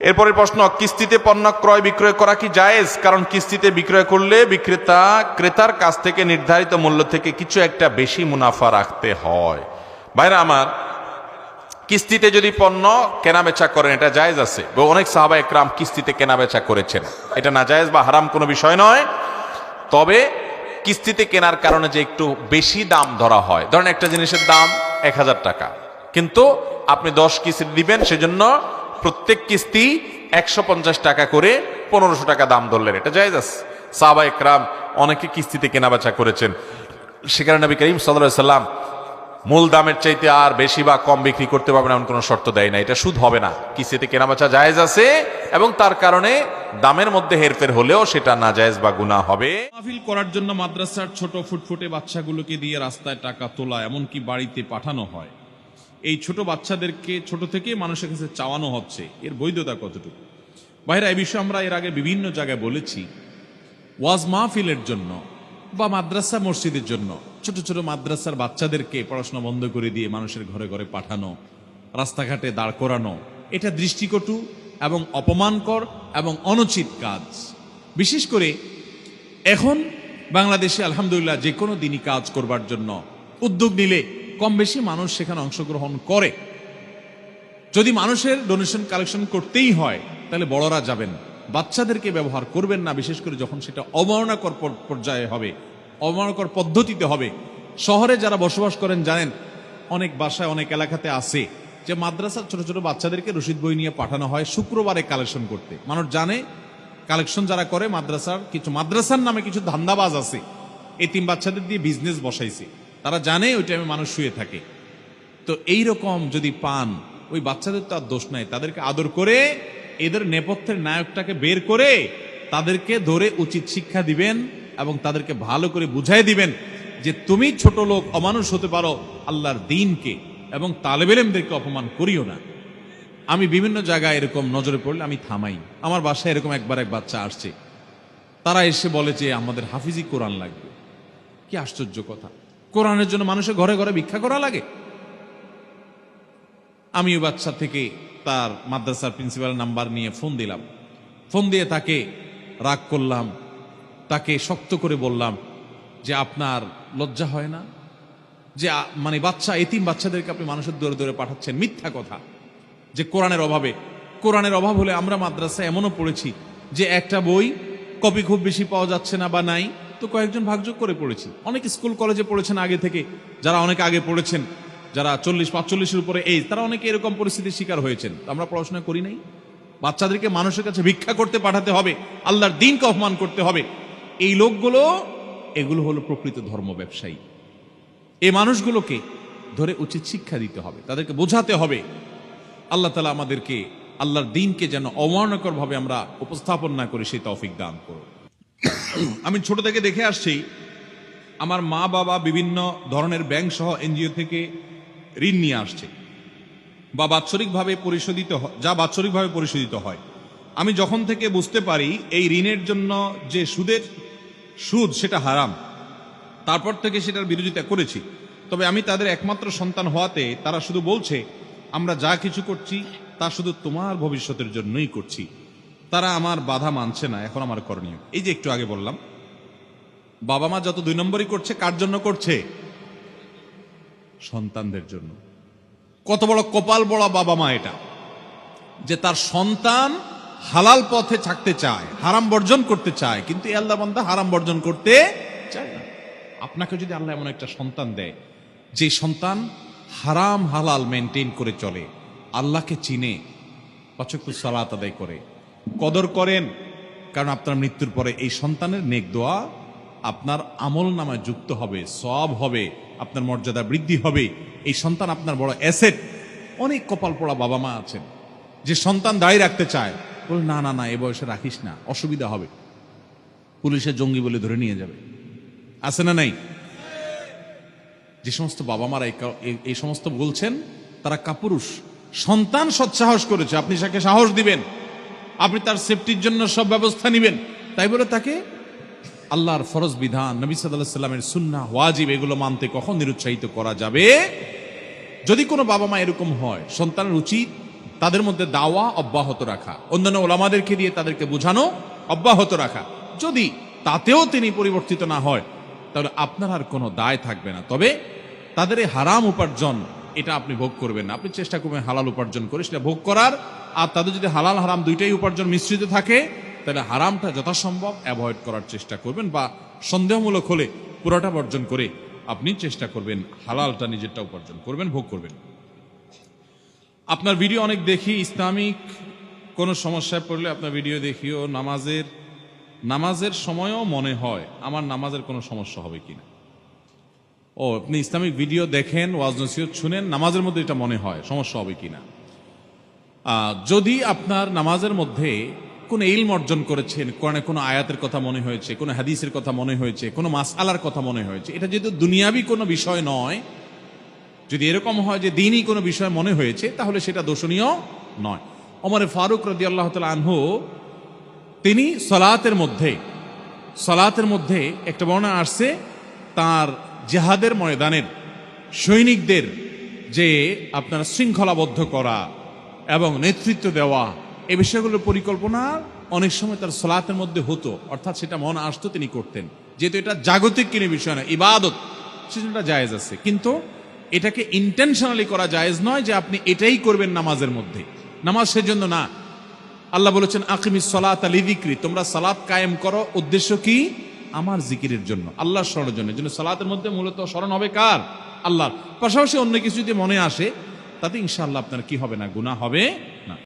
এরপরের প্রশ্ন, কিস্তিতে পণ্য ক্রয় বিক্রয় করা কি জায়েজ? কারণ কিস্তিতে বিক্রয় করলে বিক্রেতা, ক্রেতার কাছ থেকে নির্ধারিত মূল্য থেকে কিছু একটা বেশি মুনাফা রাখতে হয়। ভাইরা আমার, কিস্তিতে যদি পণ্য কেনা বেচা করেন, এটা জায়েজ আছে। অনেক সাহাবা একরাম কিস্তিতে কেনা বেচা করেছেন। এটা না জায়েজ বা হারাম কোনো বিষয় নয়। তবে কিস্তিতে কেনার কারণে যে একটু বেশি দাম ধরা হয়, ধরেন একটা জিনিসের দাম এক হাজার টাকা। কিন্তু আপনি দশ কিস্তি দিবেন, সেজন্য প্রত্যেক কিস্তি একশো পঞ্চাশ টাকা করে পনেরোশো টাকা দাম ধরলেন। এটা জায়েজ আছে। সাহাবা একরাম অনেকে কিস্তিতে কেনা বেচা করেছেন। সেখানে নবী করিম সাল্লাহ সাল্লাম মূল দামের চাইতে আর বেশি বা কম বিক্রি করতে পারবে না এমন কোনো শর্ত দেয় না। এটা সুদ হবে না। কিস্তিতে কেনাবেচা জায়েজ আছে এবং তার কারণে দামের মধ্যে হেরফের হলেও সেটা না জায়েজ বা গুণা হবে। মাহফিল করার জন্য মাদ্রাসার ছোট ফুটফুটে বাচ্চাগুলোকে দিয়ে রাস্তায় টাকা তোলা, এমনকি বাড়িতে পাঠানো হয়। এই ছোট বাচ্চাদেরকে ছোট থেকে মানুষের কাছে চাওয়ানো হচ্ছে। এর বৈধতা কতটুকু? বাইরে এই বিষয়ে আমরা এর আগে বিভিন্ন জায়গায় বলেছি। ওয়াজ মাহফিলের জন্য বা মাদ্রাসা মসজিদের জন্য ছোট ছোট মাদ্রাসার বাচ্চাদেরকে পড়াশোনা বন্ধ করে দিয়ে মানুষের ঘরে ঘরে পাঠানো, রাস্তাঘাটে দাঁড় করানো, এটা দৃষ্টিকটু এবং অপমানকর এবং অনুচিত কাজ। বিশেষ করে এখন বাংলাদেশে আলহামদুলিল্লাহ যে কোনো দিনই কাজ করবার জন্য উদ্যোগ নিলে কম বেশি মানুষ সেখানে অংশগ্রহণ করে। যদি মানুষের ডোনেশন কালেকশন করতেই হয়, তাহলে বড়রা যাবেন। বাচ্চাদেরকে ব্যবহার করবেন না, বিশেষ করে যখন সেটা অবমাননাকর পর- পর্যায়ে হবে, অবমাননাকর পদ্ধতিতে হবে। শহরে যারা বসবাস করেন জানেন, অনেক বাসায়, অনেক এলাকাতে আছে যে মাদ্রাসার ছোট ছোট বাচ্চাদেরকে রসিদ বই নিয়ে পাঠানো হয় শুক্রবারে কালেকশন করতে। মানুষ জানে কালেকশন যারা করে, মাদ্রাসার কিছু, মাদ্রাসার নামে কিছু ধান্দাবাজ আছে। এই তিন বাচ্চাদের দিয়ে বিজনেস বসাইছে। তারা জানে ওই টাইমে মানুষ শুয়ে থাকে। তো এই রকম যদি পান, ওই বাচ্চাদের তো আর দোষ নাই। তাদেরকে আদর করে, এদের নেপথ্যের নায়কটাকে বের করে, তাদেরকে ধরে উচিত শিক্ষা দিবেন এবং তাদেরকে ভালো করে বুঝাই দিবেন যে তুমি ছোট লোক, অমানুষ হতে পারো আল্লাহর দিনকে এবং তালেবেলেমদেরকে অপমান করিও না। আমি বিভিন্ন জায়গায় এরকম নজরে পড়লে আমি থামাই। আমার বাসায় এরকম একবার এক বাচ্চা আসছে। তারা এসে বলে যে, আমাদের হাফিজি কোরআন লাগবে। কি আশ্চর্য কথা। কোরআনের জন্য মানুষের ঘরে ঘরে ভিক্ষা করা লাগে। আমি ওই বাচ্চা থেকে তার মাদ্রাসার প্রিন্সিপাল নাম্বার নিয়ে ফোন দিলাম। ফোন দিয়ে তাকে রাগ করলাম, তাকে শক্ত করে বললাম যে আপনার লজ্জা হয় না? যে মানে বাচ্চা, এতিম বাচ্চাদেরকে আপনি মানুষের দূরে দূরে পাঠাচ্ছেন মিথ্যা কথা। যে কোরআনের অভাবে, কোরআনের অভাব হলে আমরা মাদ্রাসায় এমনও পড়েছি যে একটা বই কপি খুব বেশি পাওয়া যাচ্ছে না বা নাই। তো কয়েকজন ভাগযোগ করে পড়েছেন। অনেক স্কুল, কলেজে পড়েছেন আগে থেকে। যারা অনেক আগে পড়েছেন, যারা চল্লিশ, পাঁচচল্লিশের উপরে এই তারা অনেকে এরকম পরিস্থিতির শিকার হয়েছেন। আমরা পড়াশোনা করি নাই। বাচ্চাদেরকে মানুষের কাছে ভিক্ষা করতে পাঠাতে হবে, আল্লাহর দিনকে অপমান করতে হবে। এই লোকগুলো, এগুলো হলো প্রকৃত ধর্ম ব্যবসায়ী। এই মানুষগুলোকে ধরে উচিত শিক্ষা দিতে হবে, তাদেরকে বোঝাতে হবে। আল্লাহ তালা আমাদেরকে আল্লাহর দিনকে যেন অমানকর ভাবে আমরা উপস্থাপন না করি, সেই তৌফিক দান করো আমি ছোট থেকে দেখে আসছি, আমার মা বাবা বিভিন্ন ধরনের ব্যাংক সহ এনজিও থেকে ঋণ নিয়ে আসছে। বা বাৎসরিকভাবে পরিশোধিত যা বাৎসরিকভাবে পরিশোধিত হয়। আমি যখন থেকে বুঝতে পারি এই ঋণের জন্য যে সুদের সুদ সেটা হারাম, তারপর থেকে সেটার বিরোধিতা করেছি। তবে আমি তাদের একমাত্র সন্তান হওয়াতে তারা শুধু বলছে, আমরা যা কিছু করছি তা শুধু তোমার ভবিষ্যতের জন্যই করছি। তারা আমার বাধা মানছে না, এখন আমার করণীয়। এই যে একটু আগে বললাম, বাবা মা যত দুই নম্বরই করছে, কার জন্য করছে? সন্তানদের জন্য। কত বড় কপাল বড় বাবা মা এটা, যে তার সন্তান হালাল পথে থাকতে চায়, হারাম বর্জন করতে চায়, কিন্তু এ আল্লাহ হারাম বর্জন করতে চায় না। আপনাকে যদি আল্লাহ এমন একটা সন্তান দেয়, যে সন্তান হারাম হালাল মেনটেন করে চলে, আল্লাহকে চিনে, পচক্তু সালাত আদায় করে কদর করেন, কারণ আপনার মৃত্যুর পরে এই সন্তানের নেক দোয়া আপনার আমল নামায় যুক্ত হবে সব হবে, আপনার মর্যাদা বৃদ্ধি হবে। এই সন্তান আপনার বড় অ্যাসেট। অনেক কপাল পড়া বাবা মা আছেন। যে সন্তান দাঁড়িয়ে রাখতে চায়, বলে, না না না, এ বয়সে রাখিস না, অসুবিধা হবে। পুলিশের জঙ্গি বলে ধরে নিয়ে যাবে। আছে না নাই? যে সমস্ত বাবা মারা এই সমস্ত বলছেন, তারা কাপুরুষ। সন্তান সৎসাহস করেছে, আপনি সাহস দিবেন আপনি তার সেফটির জন্য সব ব্যবস্থা নেবেন। তাই বলে তাকে, আল্লাহর ফরজ বিধান, নবী সাল্লাহ সাল্লামের সুন্না ওয়াজিব, এগুলো মানতে কখন নিরুৎসাহিত করা যাবে? যদি কোনো বাবা মা এরকম হয়, সন্তানের উচিত তাদের মধ্যে দাওয়া অব্যাহত রাখা। অন্যান্য ওলামাদেরকে দিয়ে তাদেরকে বোঝানো অব্যাহত রাখা। যদি তাতেও তিনি পরিবর্তিত না হয়, তাহলে আপনার আর কোনো দায় থাকবে না। তবে তাদের হারাম উপার্জন, এটা আপনি ভোগ করবেন না। আপনি চেষ্টা করবেন হালাল উপার্জন করে সেটা ভোগ করার। আর তাদের যদি হালাল হারাম দুইটাই উপার্জন মিশ্রিত থাকে তাহলে হারামটা যথাসম্ভব অ্যাভয়েড করার চেষ্টা করবেন বা সন্দেহমূলক হলে পুরোটা বর্জন করে আপনি চেষ্টা করবেন হালালটা নিজেরটা উপার্জন করবেন ভোগ করবেন। আপনার ভিডিও অনেক দেখি ইসলামিক কোনো সমস্যায় পড়লে আপনার ভিডিও দেখিও নামাজের নামাজের সময়ও মনে হয় আমার নামাজের কোনো সমস্যা হবে কিনা। ও আপনি ইসলামিক ভিডিও দেখেন ওয়াজ নসিহত শুনেন নামাজের মধ্যে এটা মনে হয় সমস্যা হবে কিনা। আহ, যদি আপনার নামাজের মধ্যে কোনো ইলম অর্জন করেছেন, কোরআনে কোনো আয়াতের কথা মনে হয়েছে, কোনো হাদিসের কথা মনে হয়েছে, কোনো মাসআলার কথা মনে হয়েছে, এটা যেহেতু দুনিয়াবি কোনো বিষয় নয়, যদি এরকম হয় যে দিনই কোনো বিষয় মনে হয়েছে, তাহলে সেটা দোষণীয় নয়। অমরে ফারুক রদি আল্লাহ আনহু, তিনি সলাতের মধ্যে সলাতের মধ্যে একটা বর্ণনা আসছে, তার জেহাদের ময়দানের সৈনিকদের যে আপনার শৃঙ্খলাবদ্ধ করা এবং নেতৃত্ব দেওয়া এই বিষয়গুলোর পরিকল্পনা অনেক সময় তার সলাতের মধ্যে হতো। অর্থাৎ সেটা মন আসতো তিনি করতেন। যেহেতু এটা জাগতিক কিনে বিষয় না, ইবাদত এটা জায়েজ আছে। কিন্তু এটাকে ইন্টেনশনালি করা জায়েজ নয় যে আপনি এটাই করবেন নামাজের মধ্যে। নামাজ সেজন্য না। আল্লাহ বলেছেন আকিমি সলাত আলী দিক্রি তোমরা সালাত কায়েম করো, উদ্দেশ্য কি? আমার জিকিরের জন্য, আল্লাহর স্মরণের জন্য। জন্য সালাতের মধ্যে মূলত স্মরণ হবে কার? আল্লাহর। পাশাপাশি অন্য কিছু যদি মনে আসে তাতে ইনশাল্লাহ আপনার কি হবে না গুণা হবে।